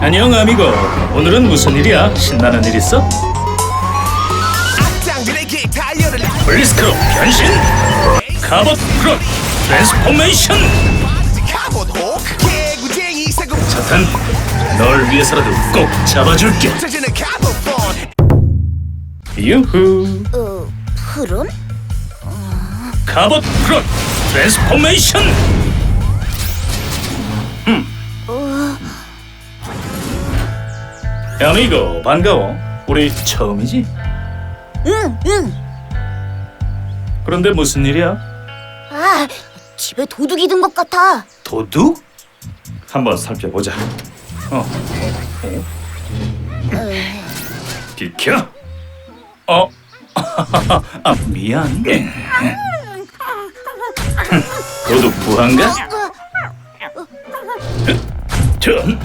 안녕 아미고. 오늘은 무슨 일이야? 신나는 일 있어? 블리스크로 변신. 카봇 프로 트랜스포메이션. 자탄 널 위해서라도 꼭 잡아줄게. 유후. 어, 푸른? 카봇 프로 트랜스포메이션 음. 아미고 반가워 우리 처음이지? 응, 응. 그런데 무슨 일이야? 아, 집에 도둑이 든 것 같아. 도둑? 한번 살펴보자. 어, 어? 비켜. 어, 아 미안. 도둑 부한가? 전,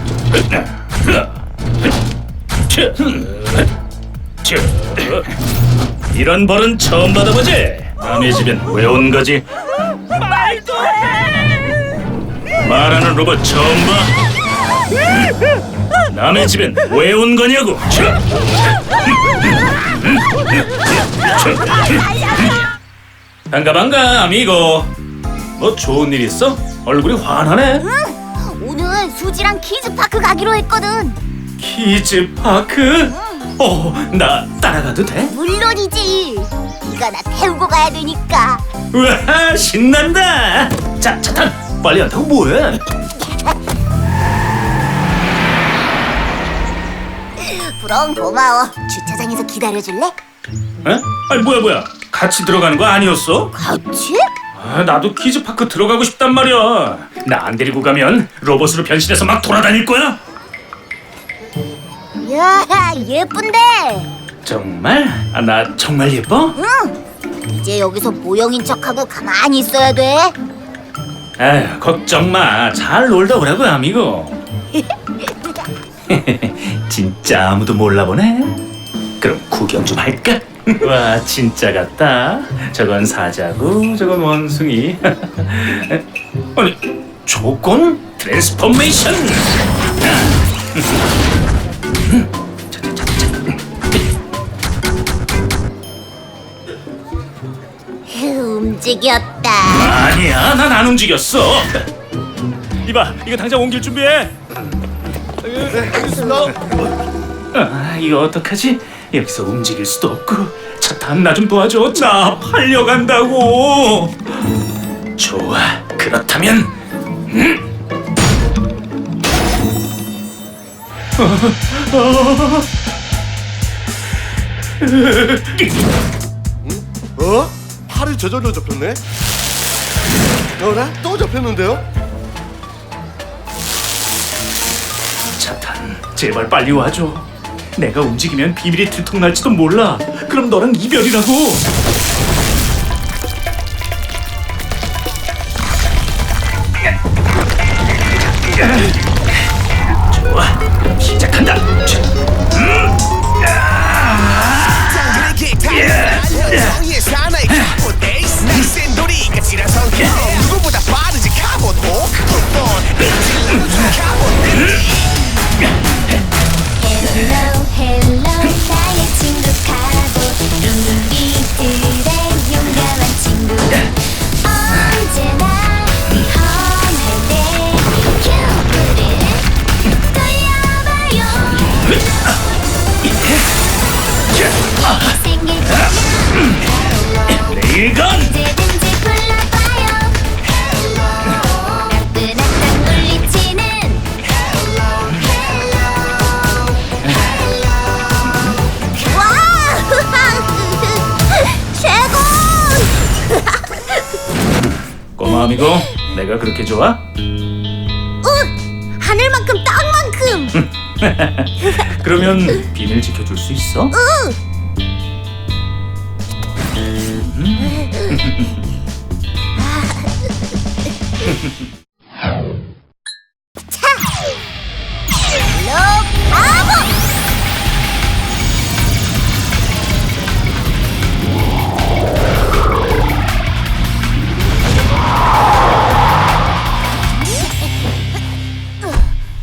이런 벌은 처음 받아보지. 남의 집엔 왜 온 거지? 말하는 로봇 처음 봐. 남의 집엔 왜 온 거냐고. 반가 반가 아미고. 뭐 좋은 일 있어? 얼굴이 환하네. 수지랑 키즈파크 가기로 했거든. 키즈 파크. 어, 나 따라가도 돼? 물론이지. 네가 나 태우고 가야 되니까. 와 신난다. 자 차탄 빨리 안 타고 뭐해? 그럼 고마워. 주차장에서 기다려줄래? 에? 아니 뭐야 뭐야? 같이 들어가는 거 아니었어? 같이? 아, 나도 키즈파크 들어가고 싶단 말이야. 나 안 데리고 가면 로봇으로 변신해서 막 돌아다닐 거야. 야, 예쁜데. 정말? 아, 나 정말 예뻐? 응. 이제 여기서 모형인 척하고 가만히 있어야 돼. 아휴, 걱정 마. 잘 놀다 오라고, 아미고. 진짜 아무도 몰라보네. 그럼 구경 좀 할까? 와, 진짜 같다. 저건 사자고, 저건 원숭이. 아니, 조건 트랜스포메이션. 휴, 움직였다. 아니야, 난 안 움직였어. 이봐, 이거 당장 옮길 준비해. 아, 이거 어떡하지? 여기서 움직일 수도 없고 차탄 나좀 도와줘. 나 팔려간다고. 좋아, 그렇다면 어? 팔이 저절로 접혔네? 어라? 또 접혔는데요? 차탄, 제발 빨리 와줘. 내가 움직이면 비밀이 들통날지도 몰라. 그럼 너랑 이별이라고. 마 아미고, 내가 그렇게 좋아? 응! 하늘만큼 땅만큼! 그러면 비밀 지켜줄 수 있어? 헬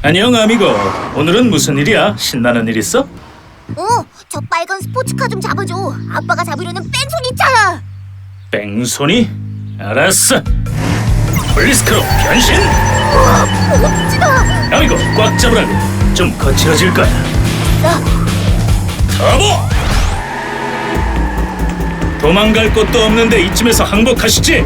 안녕 아미고. 오늘은 무슨 일이야? 신나는 일 있어? 어, 저 빨간 스포츠카 좀 잡아줘. 아빠가 잡으려는 뺑소니 있잖아. 뺑소니? 알았어. 폴리스크로 변신. 우와, 멋지다. 아미고 꽉 잡으라고. 좀 거칠어질 거야. 나 터보. 도망갈 곳도 없는데 이쯤에서 항복하시지.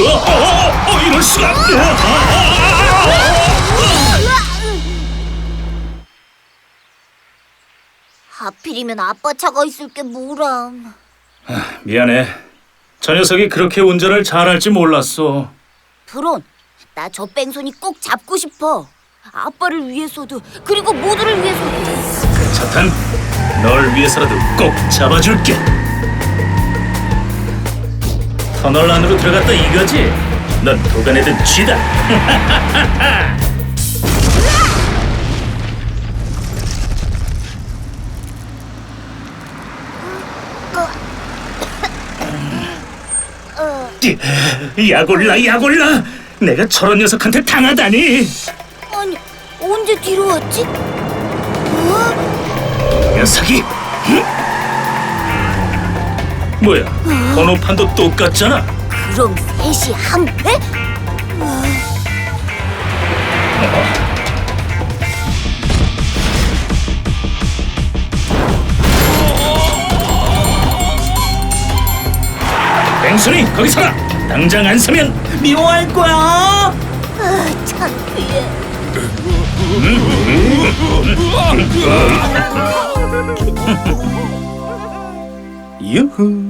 어, 어, 어, 어, 이럴 수가. 어, 어, 어, 하필이면 아빠 차가 있을 게 뭐람. 어. 미안해. 저 녀석이 그렇게 운전을 잘할지 몰랐어. 브론, 나 저 뺑소니 꼭 잡고 싶어. 아빠를 위해서도 그리고 모두를 위해서도. 차탄, 널 위해서라도 꼭 잡아줄게. 터널 안으로 들어갔다 이거지? 넌 도가내든 쥐다. 야골라 야골라 내가 저런 녀석한테 당하다니 아니, 언제 뒤로 왔지? 어? 녀석이 응? 뭐야? 번호판도 똑같잖아. 그럼 셋이 한 배? 뺑소니 거기 서라. 당장 안 서면 미워할 거야. 아, 창피해. 유후